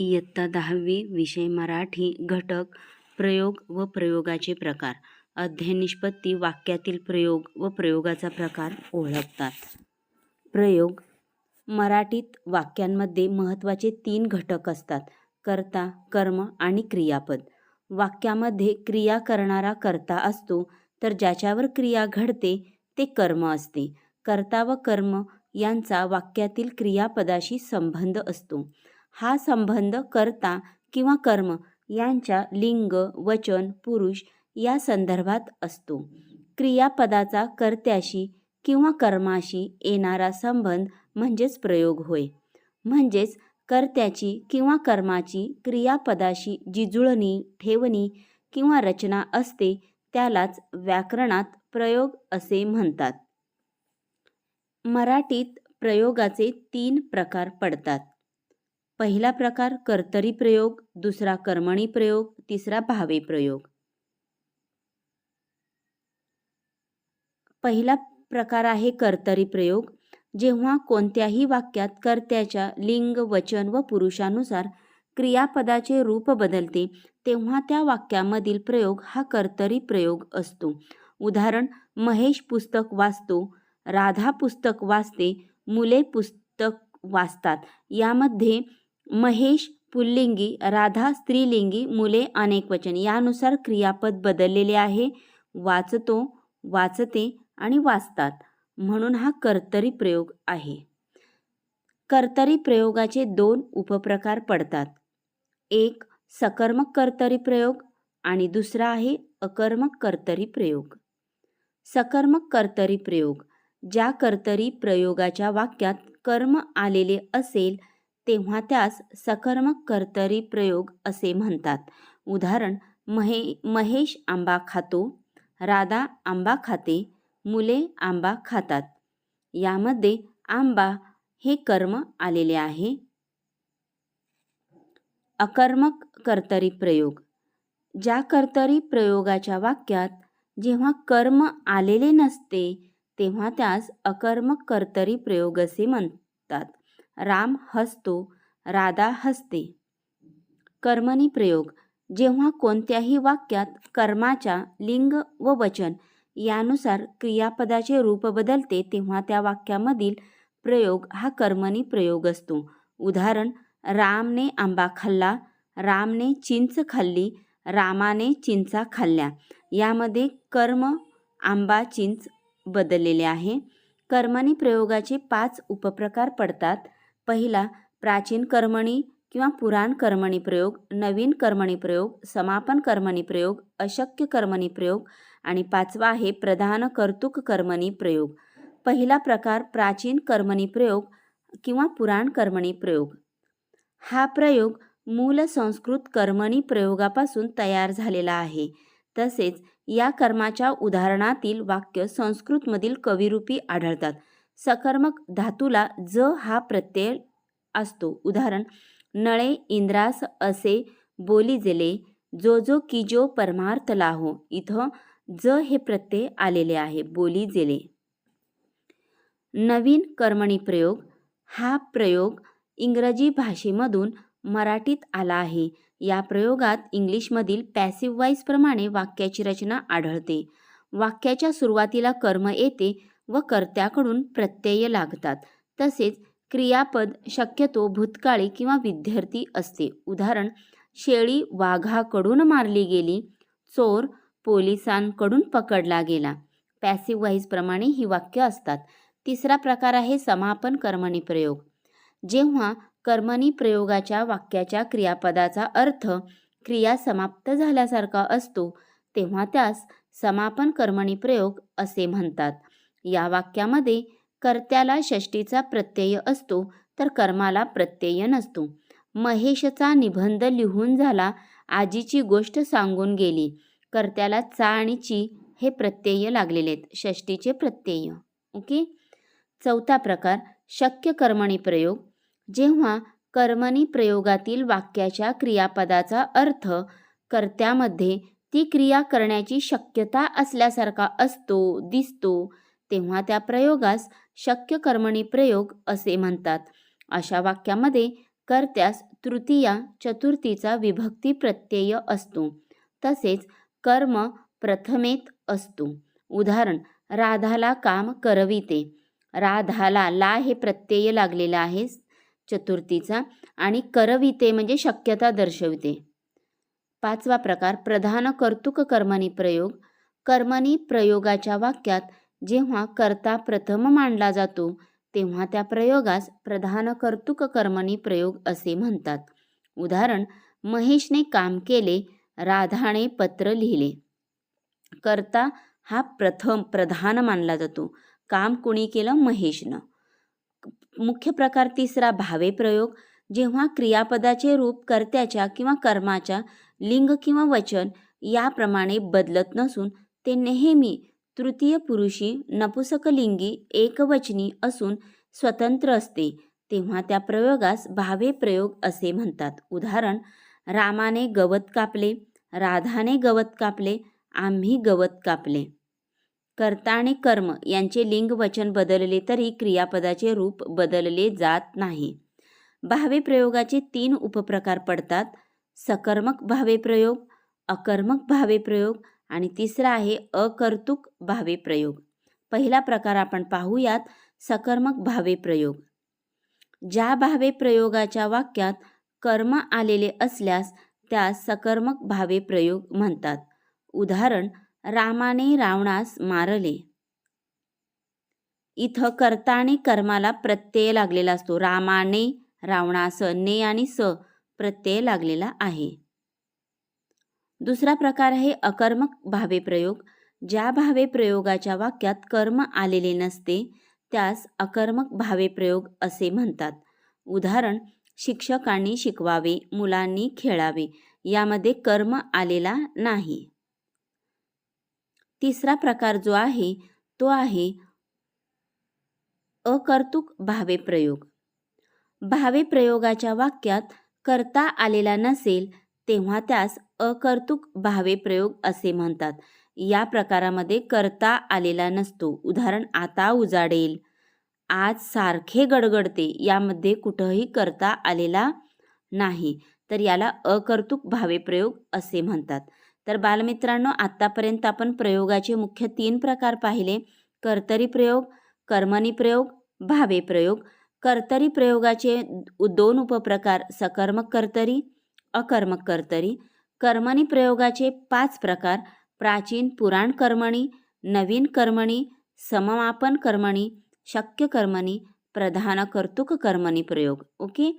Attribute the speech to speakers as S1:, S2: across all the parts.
S1: इयत्ता दहावी विषय मराठी घटक प्रयोग व प्रयोगाचे प्रकार. अध्ययन निष्पत्ती वाक्यातील प्रयोग व प्रयोगाचा प्रकार ओळखतात. प्रयोग. मराठीत वाक्यांमध्ये महत्त्वाचे तीन घटक असतात. कर्ता कर्म आणि क्रियापद. वाक्यामध्ये क्रिया करणारा कर्ता असतो तर ज्याच्यावर क्रिया घडते ते कर्म असते. कर्ता व कर्म यांचा वाक्यातील क्रियापदाशी संबंध असतो. हा संबंध कर्ता किंवा कर्म यांच्या लिंग वचन पुरुष या संदर्भात असतो. क्रियापदाचा कर्त्याशी किंवा कर्माशी येणारा संबंध म्हणजेच प्रयोग होय. म्हणजेच कर्त्याची किंवा कर्माची क्रियापदाशी जी जुळणी ठेवणी किंवा रचना असते त्यालाच व्याकरणात प्रयोग असे म्हणतात. मराठीत प्रयोगाचे तीन प्रकार पडतात. पहिला प्रकार कर्तरी प्रयोग दुसरा कर्मणी प्रयोग तिसरा भावे प्रयोग. पहिला प्रकार आहे कर्तरी प्रयोग. जेव्हा कोणत्याही वाक्यात कर्त्याच्या लिंग वचन व पुरुषानुसार क्रियापदाचे रूप बदलते तेव्हा त्या वाक्यामधील प्रयोग हा कर्तरी प्रयोग असतो. उदाहरण महेश पुस्तक वाचतो राधा पुस्तक वाचते मुले पुस्तक वाचतात. यामध्ये महेश पुल्लिंगी राधा स्त्रीलिंगी मुले अनेक वचन. यानुसार क्रियापद बदललेले आहे. वाचतो वाचते आणि वाचतात. म्हणून हा कर्तरी प्रयोग आहे. कर्तरी प्रयोगाचे दोन उपप्रकार पडतात. एक सकर्मक कर्तरी प्रयोग आणि दुसरा आहे अकर्मक कर्तरी प्रयोग. सकर्मक कर्तरी प्रयोग. ज्या कर्तरी प्रयोगाच्या वाक्यात कर्म आलेले असेल तेव्हा त्यास सकर्मक कर्तरी प्रयोग असे म्हणतात. उदाहरण महे महेश आंबा खातो राधा आंबा खाते मुले आंबा खातात. यामध्ये आंबा हे कर्म आलेले आहे. अकर्मक कर्तरी प्रयोग. ज्या कर्तरी प्रयोगाच्या वाक्यात जेव्हा कर्म आलेले नसते तेव्हा त्यास अकर्मक कर्तरी प्रयोग असे म्हणतात. राम हसतो राधा हसते. कर्मणी प्रयोग. जेव्हा कोणत्याही वाक्यात कर्माच्या लिंग व वचन यानुसार क्रियापदाचे रूप बदलते तेव्हा त्या वाक्यामधील प्रयोग हा कर्मणी प्रयोग असतो. उदाहरण रामने आंबा खाल्ला रामने चिंच खाल्ली रामाने चिंचा खाल्ल्या. यामध्ये कर्म आंबा चिंच बदललेले आहे. कर्मणी प्रयोगाचे पाच उपप्रकार पडतात. पहिला प्राचीन कर्मणी किंवा पुराण कर्मणी प्रयोग नवीन कर्मणी प्रयोग समापन कर्मणी प्रयोग अशक्य कर्मणी प्रयोग आणि पाचवा आहे प्रधान कर्तुक कर्मणी प्रयोग. पहिला प्रकार प्राचीन कर्मणी प्रयोग किंवा पुराण कर्मणी प्रयोग. हा प्रयोग मूल संस्कृत कर्मणी प्रयोगापासून तयार झालेला आहे. तसेच या कर्माच्या उदाहरणातील वाक्य संस्कृतमधील कविरूपी आढळतात. सकर्मक धातूला ज हा प्रत्यय असतो. उदाहरण नळे इंद्रास असे बोली जेले जो जो की जो परमार्थ लाहो इथं ज हे प्रत्यय आलेले आहे बोली जेले. नवीन कर्मणी प्रयोग हा प्रयोग इंग्रजी भाषेमधून मराठीत आला आहे. या प्रयोगात इंग्लिशमधील पॅसिव्ह वाईजप्रमाणे वाक्याची रचना आढळते. वाक्याच्या सुरुवातीला कर्म येते व कर्त्याकडून प्रत्यय लागतात. तसेच क्रियापद शक्यतो भूतकाळी किंवा विद्यार्थी असते. उदाहरण शेळी वाघाकडून मारली गेली चोर पोलिसांकडून पकडला गेला. पॅसिव्ह वाईजप्रमाणे ही वाक्य असतात. तिसरा प्रकार आहे समापन कर्मणी प्रयोग. जेव्हा कर्मणी प्रयोगाच्या वाक्याच्या क्रियापदाचा अर्थ क्रिया समाप्त झाल्यासारखा असतो तेव्हा त्यास समापन कर्मणी प्रयोग असे म्हणतात. या वाक्यामध्ये कर्त्याला षष्टीचा प्रत्यय असतो तर कर्माला प्रत्यय नसतो. महेशचा निबंध लिहून झाला आजीची गोष्ट सांगून गेली. कर्त्याला चा आणि ची हे प्रत्यय लागलेले आहेत षष्टीचे प्रत्यय. ओके? चौथा प्रकार शक्य कर्मणी प्रयोग. जेव्हा कर्मणी प्रयोगातील वाक्याच्या क्रियापदाचा अर्थ कर्त्यामध्ये ती क्रिया करण्याची शक्यता असल्यासारखा असतो दिसतो तेव्हा त्या प्रयोगास शक्य कर्मणी प्रयोग असे म्हणतात. अशा वाक्यामध्ये कर्त्यास तृतीया चतुर्थीचा विभक्ती प्रत्यय असतो. तसेच कर्म प्रथमेत असतो. उदाहरण राधाला काम करविते. राधाला ला हे प्रत्यय लागलेला आहे चतुर्थीचा आणि करविते म्हणजे शक्यता दर्शविते. पाचवा प्रकार प्रधान कर्तुक कर्मणी प्रयोग. कर्मणी प्रयोगाच्या वाक्यात जेव्हा कर्ता प्रथम मांडला जातो तेव्हा त्या प्रयोगास प्रधान कर्तुक कर्मणी प्रयोग असे म्हणतात. उदाहरण महेशने काम केले राधाने पत्र लिहिले. कर्ता हा प्रथम प्रधान मानला जातो. काम कुणी केलं? महेशनं. मुख्य प्रकार तिसरा भावे प्रयोग. जेव्हा क्रियापदाचे रूप कर्त्याच्या किंवा कर्माच्या लिंग किंवा वचन याप्रमाणे बदलत नसून ते नेहमी तृतीय पुरुषी नपुसकलिंगी एकवचनी असून स्वतंत्र असते. तेव्हा त्या प्रयोगास भावे प्रयोग असे म्हणतात. उदाहरण रामाने गवत कापले राधाने गवत कापले आम्ही गवत कापले. कर्ता आणि कर्म यांचे लिंग वचन बदलले तरी क्रियापदाचे रूप बदलले जात नाही. भावे प्रयोगाचे तीन उपप्रकार पडतात. सकर्मक भावे प्रयोग अकर्मक भावे प्रयोग आणि तिसरा आहे अकर्तुक भावे प्रयोग. पहिला प्रकार आपण पाहूयात सकर्मक भावे प्रयोग. ज्या भावे प्रयोगाच्या वाक्यात कर्म आलेले असल्यास त्यास सकर्मक भावे प्रयोग म्हणतात. उदाहरण रामाने रावणास मारले. इथं कर्ताने कर्माला प्रत्यय लागलेला असतो. रामाने रावणास ने आणि स प्रत्यय लागलेला आहे. दुसरा प्रकार आहे अकर्मक भावे प्रयोग. ज्या भावे प्रयोगाच्या वाक्यात कर्म आलेले नसते त्यास अकर्मक भावे प्रयोग असे म्हणतात. उदाहरण शिक्षकांनी शिकवावे मुलांनी खेळावे यामध्ये कर्म आलेला नाही. तिसरा प्रकार जो आहे तो आहे अकर्तुक भावे प्रयोग. भावे प्रयोगाच्या वाक्यात करता आलेला नसेल तेव्हा त्यास अकर्तुक भावे प्रयोग असे म्हणतात. या प्रकारामध्ये करता आलेला नसतो. उदाहरण आता उजाडेल. आज सारखे गडगडते. यामध्ये कुठंही करता आलेला नाही. तर याला अकर्तुक भावे प्रयोग असे म्हणतात. तर बालमित्रांनो आत्तापर्यंत आपण प्रयोगाचे मुख्य तीन प्रकार पाहिले. कर्तरी प्रयोग कर्मणी प्रयोग भावे प्रयोग. कर्तरी प्रयोगाचे दोन उपप्रकार सकर्मक कर्तरी अकर्मक कर्तरी. कर्मणी प्रयोगाचे पाच प्रकार. प्राचीन पुराण कर्मणी नवीन कर्मणी सममापन कर्मणी शक्य कर्मणी प्रधान कर्तुक कर्मणी प्रयोग. ओके?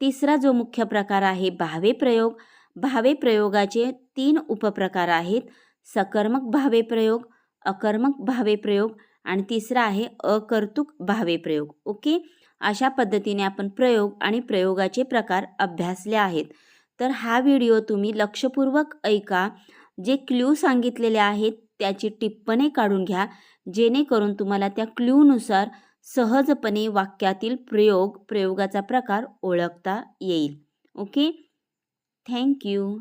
S1: तिसरा जो मुख्य प्रकार आहे भावे प्रयोग. भावे प्रयोगाचे तीन उपप्रकार आहेत. सकर्मक भावे प्रयोग अकर्मक भावे प्रयोग आणि तिसरा आहे अकर्तुक भावे प्रयोग. ओके? अशा पद्धतीने आपण प्रयोग आणि प्रयोगाचे प्रकार अभ्यासले आहेत. तर हा व्हिडिओ तुम्ही लक्षपूर्वक ऐका. जे क्ल्यू सांगितलेले आहेत त्याची टिप्पणी काढून घ्या. जेणेकरून तुम्हाला त्या क्ल्यूनुसार सहजपणे वाक्यातील प्रयोग प्रयोगाचा प्रकार ओळखता येईल. ओके? थँक्यू